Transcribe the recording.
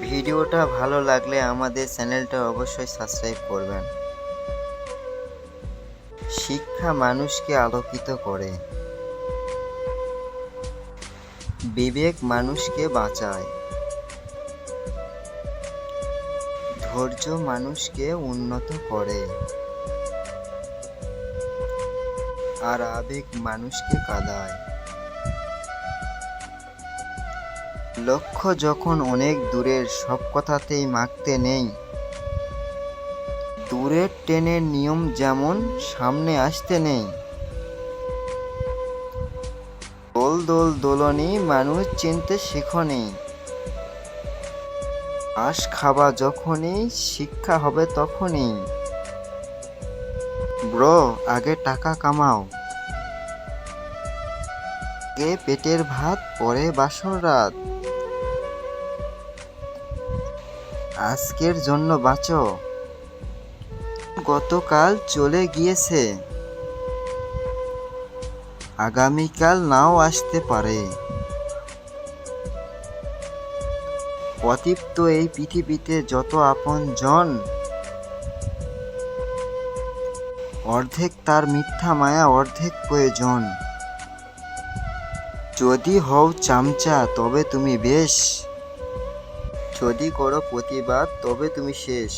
ভিডিওটা ভালো লাগলে আমাদের চ্যানেলটা অবশ্যই সাবস্ক্রাইব করবেন। শিক্ষা মানুষকে আলোকিত করে। বিবেক মানুষকে বাঁচায়। ধৈর্য মানুষকে উন্নত করে। আর আবেগ মানুষকে কাঁদায়। লক্ষ্য যখন অনেক দূরের, সব কথাতেই মাখতে নেই। দূরের ট্রেনের নিয়ম যেমন, সামনে আসতে নেই। দোল দোল দোলনি মানুষ চিনতে শেখনি। আশ খাবা যখনই শিক্ষা হবে তখনই। ব্র, আগে টাকা কামাও। আগে পেটের ভাত, পরে বাসর রাত। আজকের জন্য বাঁচো। গতকাল চলে গিয়েছে। আগামীকাল নাও আসতে পারে। অতিপ্ত এই পৃথিবীতে যত আপন জন অর্ধেক তার মিথ্যা মায়া, অর্ধেক প্রয়োজন। যদি হও চামচা, তবে তুমি বেশ। যদি করো প্রতিবাদ তবে তুমি শেষ।